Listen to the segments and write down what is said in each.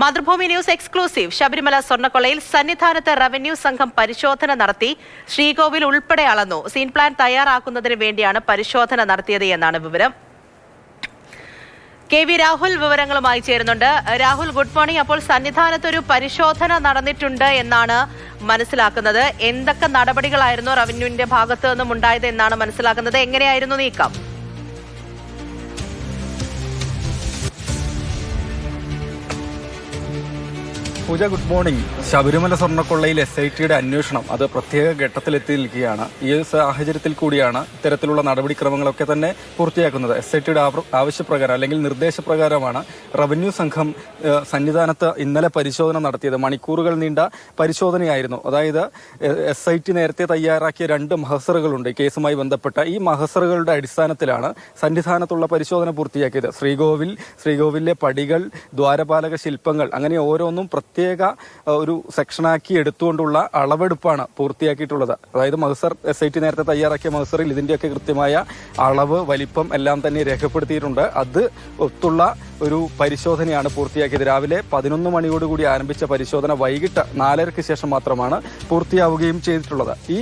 Mathrubhumi news exclusive Sabarimala സ്വർണക്കൊളയിൽ സന്നിധാനത്ത് revenue സംഘം പരിശോധന നടത്തി ശ്രീകോവിൽ ഉൾപ്പെടെ അളന്നു. സീൻ പ്ലാൻ തയ്യാറാക്കുന്നതിന് വേണ്ടിയാണ് പരിശോധന നടത്തിയത് എന്നാണ് വിവരം. കെ വി രാഹുൽ വിവരങ്ങളുമായി ചേരുന്നുണ്ട്. Rahul good morning. അപ്പോൾ സന്നിധാനത്ത് ഒരു പരിശോധന നടന്നിട്ടുണ്ട് എന്നാണ് മനസ്സിലാക്കുന്നത്. എന്തൊക്കെ നടപടികളായിരുന്നു റവന്യൂവിന്റെ ഭാഗത്തു നിന്നും ഉണ്ടായത് എന്നാണ് മനസ്സിലാക്കുന്നത്? എങ്ങനെയായിരുന്നു നീക്കം? പൂജ ഗുഡ് മോർണിംഗ് ശബരിമല സ്വർണക്കൊള്ളയിൽ എസ് ഐ ടിയുടെ അന്വേഷണം അത് പ്രത്യേക ഘട്ടത്തിലെത്തി നിൽക്കുകയാണ് ഈ സാഹചര്യത്തിൽ കൂടിയാണ് ഇത്തരത്തിലുള്ള നടപടിക്രമങ്ങളൊക്കെ തന്നെ പൂർത്തിയാക്കുന്നത്. എസ് ഐ ടിയുടെ ആവശ്യപ്രകാരം അല്ലെങ്കിൽ നിർദ്ദേശപ്രകാരമാണ് റവന്യൂ സംഘം സന്നിധാനത്ത് ഇന്നലെ പരിശോധന നടത്തിയത്. മണിക്കൂറുകൾ നീണ്ട പരിശോധനയായിരുന്നു. അതായത് എസ് ഐ ടി നേരത്തെ തയ്യാറാക്കിയ രണ്ട് മഹസറുകളുണ്ട്. കേസുമായി ബന്ധപ്പെട്ട ഈ മഹസറുകളുടെ അടിസ്ഥാനത്തിലാണ് സന്നിധാനത്തുള്ള പരിശോധന പൂർത്തിയാക്കിയത്. ശ്രീകോവിൽ ശ്രീകോവിലെ പടികൾ ദ്വാരപാലക ശില്പങ്ങൾ അങ്ങനെ ഓരോന്നും പ്രത്യേക അഹ്, ഒരു സെക്ഷനാക്കി എടുത്തുകൊണ്ടുള്ള അളവെടുപ്പാണ് പൂർത്തിയാക്കിയിട്ടുള്ളത്. അതായത് മഹസർ എസ് ഐ ടി നേരത്തെ തയ്യാറാക്കിയ മഹസറിൽ ഇതിന്റെയൊക്കെ കൃത്യമായ അളവ് വലിപ്പം എല്ലാം തന്നെ രേഖപ്പെടുത്തിയിട്ടുണ്ട്. അത് ഒത്തുള്ള ഒരു പരിശോധനയാണ് പൂർത്തിയാക്കിയത്. രാവിലെ പതിനൊന്ന് മണിയോടുകൂടി ആരംഭിച്ച പരിശോധന വൈകിട്ട് നാലരയ്ക്ക് ശേഷം മാത്രമാണ് പൂർത്തിയാവുകയും ചെയ്തിട്ടുള്ളത്. ഈ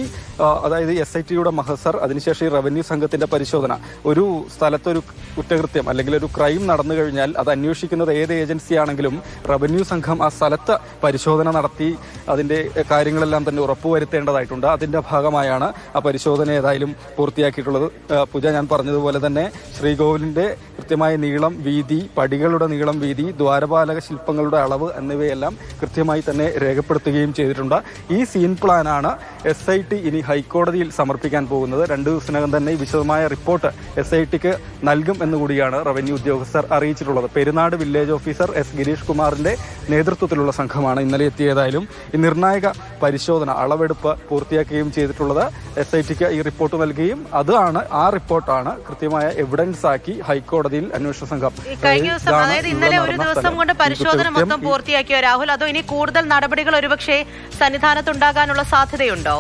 അതായത് എസ് ഐ ടിയുടെ മഹസർ അതിനുശേഷം ഈ റവന്യൂ സംഘത്തിന്റെ പരിശോധന ഒരു സ്ഥലത്തൊരു കുറ്റകൃത്യം അല്ലെങ്കിൽ ഒരു ക്രൈം നടന്നു കഴിഞ്ഞാൽ അത് അന്വേഷിക്കുന്നത് ഏത് ഏജൻസിയാണെങ്കിലും റവന്യൂ സംഘം ആ സ്ഥലത്ത് പരിശോധന നടത്തി അതിന്റെ കാര്യങ്ങളെല്ലാം തന്നെ ഉറപ്പുവരുത്തേണ്ടതായിട്ടുണ്ട് അതിന്റെ ഭാഗമായാണ് ആ പരിശോധന ഏതായാലും പൂർത്തിയാക്കിയിട്ടുള്ളത്. പൂജ ഞാൻ പറഞ്ഞതുപോലെ തന്നെ ശ്രീകോവിലിന്റെ കൃത്യമായ നീളം വീതി പടികളുടെ നീളം വീതി ദ്വാരപാലക ശില്പങ്ങളുടെ അളവ് എന്നിവയെല്ലാം കൃത്യമായി തന്നെ രേഖപ്പെടുത്തുകയും ചെയ്തിട്ടുണ്ട്. ഈ സീൻ പ്ലാനാണ് എസ് ഐ ടി ഇനി ഹൈക്കോടതിയിൽ സമർപ്പിക്കാൻ പോകുന്നത്. രണ്ട് ദിവസത്തിനകം തന്നെ വിശദമായ റിപ്പോർട്ട് എസ് ഐ ടിക്ക് നൽകും എന്നുകൂടിയാണ് റവന്യൂ ഉദ്യോഗസ്ഥർ അറിയിച്ചിട്ടുള്ളത്. Perunad village officer S Girish കുമാറിന്റെ നേതൃത്വത്തിലുള്ള സംഘമാണ് ഇന്നലെ എത്തിയതായാലും ഈ നിർണായക പരിശോധന അളവെടുപ്പ് പൂർത്തിയാക്കുകയും ചെയ്തിട്ടുള്ളത് എസ് ഐ ടിക്ക് ഈ റിപ്പോർട്ട് നൽകുകയും അതാണ് ആ റിപ്പോർട്ടാണ് കൃത്യമായ എവിഡൻസ് ആക്കി ഹൈക്കോടതിയിൽ അന്വേഷണ സംഘം ദിവസം അതായത് ഇന്നലെ ഒരു ദിവസം കൊണ്ട് പരിശോധന മൊത്തം പൂർത്തിയാക്കിയോ രാഹുൽ. അതോ ഇനി കൂടുതൽ നടപടികൾ ഒരുപക്ഷെ സന്നിധാനത്തുണ്ടാകാനുള്ള സാധ്യതയുണ്ടോ?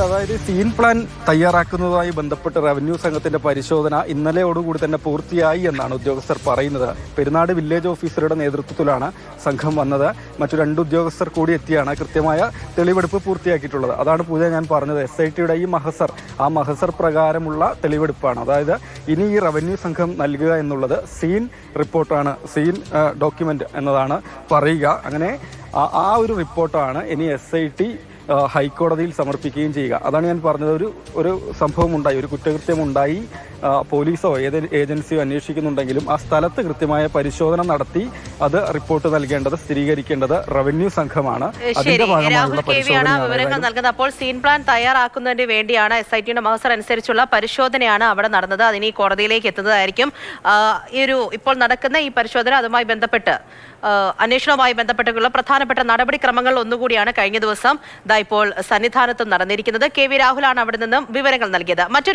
അതായത് സീൻ പ്ലാൻ തയ്യാറാക്കുന്നതുമായി ബന്ധപ്പെട്ട് റവന്യൂ സംഘത്തിന്റെ പരിശോധന ഇന്നലെയോടുകൂടി തന്നെ പൂർത്തിയായി എന്നാണ് ഉദ്യോഗസ്ഥർ പറയുന്നത്. പെരുന്നാട് വില്ലേജ് ഓഫീസറുടെ നേതൃത്വത്തിലാണ് സംഘം വന്നത്. മറ്റു രണ്ട് ഉദ്യോഗസ്ഥർ കൂടി എത്തിയാണ് കൃത്യമായ തെളിവെടുപ്പ് പൂർത്തിയാക്കിയിട്ടുള്ളത്. അതാണ് പൂജ ഞാൻ പറഞ്ഞത്. എസ് ഐ ടിയുടെ ഈ മഹസർ ആ മഹസർ പ്രകാരമുള്ള തെളിവെടുപ്പാണ്. അതായത് ഇനി ഈ റവന്യൂ സംഘം നൽകുക എന്നുള്ളത് സീൻ റിപ്പോർട്ടാണ്. സീൻ ഡോക്യുമെന്റ് എന്നതാണ് പറയുക. അങ്ങനെ ആ- ഒരു റിപ്പോർട്ടാണ് ഇനി എസ് ഐ ടി ഹൈക്കോടതിയിൽ സമർപ്പിക്കുകയും ചെയ്യുക. അതാണ് ഞാൻ പറഞ്ഞത്. ഒരു ഒരു സംഭവം ഉണ്ടായി ഒരു കുറ്റകൃത്യം ഉണ്ടായി പോലീസോ ഏത് ഏജൻസിയോ അന്വേഷിക്കുന്നുണ്ടെങ്കിലും ആ സ്ഥലത്ത് കൃത്യമായ പരിശോധന നടത്തി അത് റിപ്പോർട്ട് നൽകേണ്ടത് സ്ഥിരീകരിക്കേണ്ടത് റവന്യൂ സംഘമാണ്. അതിന്റെ ഭാഗമായുള്ള വിവരങ്ങൾ നൽകുന്നത്. അപ്പോൾ സീൻ പ്ലാൻ തയ്യാറാക്കുന്നതിന് വേണ്ടിയാണ് എസ് ഐ ടിയുടെ മഹസർ അനുസരിച്ചുള്ള പരിശോധനയാണ് അവിടെ നടന്നത്. അതിനി കോടതിയിലേക്ക് എത്തുന്നതായിരിക്കും. ഈ ഒരു ഇപ്പോൾ നടക്കുന്ന ഈ പരിശോധന അതുമായി ബന്ധപ്പെട്ട് അന്വേഷണവുമായി ബന്ധപ്പെട്ടുള്ള പ്രധാനപ്പെട്ട നടപടിക്രമങ്ങൾ ഒന്നുകൂടിയാണ് കഴിഞ്ഞ ദിവസം ഇപ്പോൾ സന്നിധാനത്തും നടന്നിരിക്കുന്നത്. കെ വി രാഹുലാണ് അവിടെ നിന്നും വിവരങ്ങൾ നൽകിയത്. മറ്റൊരു